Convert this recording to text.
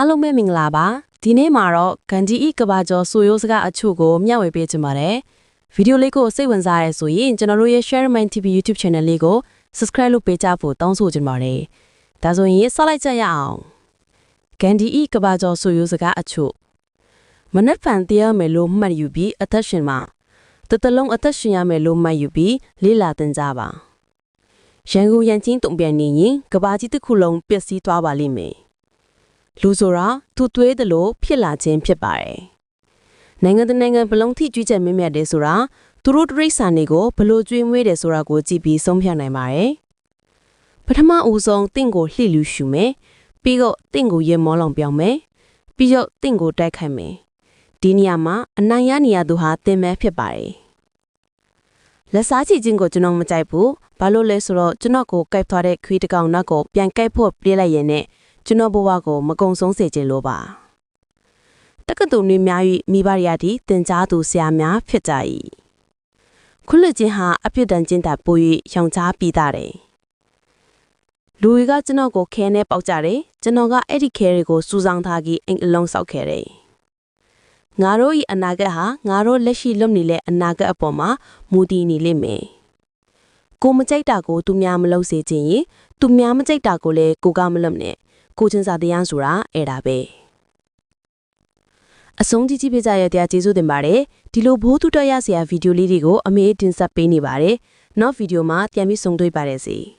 အားလုံးပဲမင်္ဂလာပါဒီနေ့မှာတော့ဂန်ဒီဤကဘာကျော်ဆိုရိုးစကားအချို့ကိုမျှဝေပေးချင်ပါတယ်ဗီဒီယိုလေးကိုစိတ်ဝင်စားရဲဆိုရင်ကျွန်တော်တို့ရဲ့ Share Mind TV YouTube Channel လေးကို Subscribe လုပ်ပေးကြဖို့တောင်းဆိုချင်ပါတယ်ဒါဆိုရင်ဆက်လိုက်ကြရအောင်ဂန်ဒီဤကဘာကျော်ဆိုရိုးစကားအချို့မနက်ဖြန်တရားမယ်လို့မှတ်ယူပြီးအသက်ရှင်မှာတတလုံးအသက်ရှင်ရမယ်လို့မှတ်ယူပြီးလေးလာတင်ကြပါရန်ကုန်ရန်ချင်းတုံပြန်နေရင်ကဘာကြီးတစ်ခုလုံးပျက်စီးသွားပါလိမ့်မယ် လူဆိုတာသူသွေးတယ်လို့ဖြစ်လာခြင်းဖြစ်ပါတယ်။နိုင်ငံတကာနိုင်ငံဘလုံးထိကျွေးချက်မင်းမြတ်တယ်ဆိုတာသူတို့တရိษံတွေကိုဘလို့ကျွေးမွေးတယ်ဆိုတာကိုကြည့်ပြီးဆုံးဖြတ်နိုင်ပါတယ်။ပထမဦးဆုံးတင့်ကိုလှိလူရှူမယ်။ပြီးတော့တင့်ကိုရေမောလောင်ပြောင်းမယ်။ပြီးတော့တင့်ကိုတိုက်ခိုက်မယ်။ဒီနေရာမှာအနိုင်ရနေရသူဟာတင်မဲဖြစ်ပါတယ်။လက်စားချီခြင်းကိုကျွန်တော်မကြိုက်ဘူး။ဘာလို့လဲဆိုတော့ကျွန်တော်ကိုကိုက်သွားတဲ့ခွေးတစ်ကောင်နောက်ကိုပြန်ကိုက်ဖို့ပြေးလိုက်ရင်နဲ့ ကျွန်တော်ဘဝကိုမကုံဆုံးစေခြင်းလို့ပါတက္ကသိုလ်နှင့်များ၍မိဘရရသည့်တင် जा သူဆရာများဖြစ်ကြ၏ခုလချင်းဟာအပြစ်ဒဏ်ကျင့်တာပို၍ရောင်ချပြီးသားတယ်လူတွေကကျွန်တော်ကိုခဲနဲ့ပေါက်ကြတယ်ကျွန်တော်ကအဲ့ဒီခဲတွေကိုစူဆောင်းထားပြီးအိမ်အလုံးဆောက်ခဲ့တယ်ငါတို့၏အနာဂတ်ဟာငါတို့လက်ရှိလုပ်နေတဲ့အနာဂတ်အပေါ်မှာမူတည်နေလိမ့်မယ်ကိုမကြိုက်တာကိုသူများမလုပ်စေချင်ရင်သူများမကြိုက်တာကိုလည်းကိုကမလုပ်နဲ့ ကိုချင်းစာတရားဆိုတာအဲ့ဒါပဲအဆုံးကြီးကြီးပေးကြရတဲ့ကျေးဇူးတင်ပါတယ်ဒီလိုဘိုးတူတရရဆရာဗီဒီယိုလေးတွေကိုအမေတင်ဆက်ပေးနေပါတယ်နောက်ဗီဒီယိုမှာပြန်ပြီးဆုံတွေ့ပါရစေ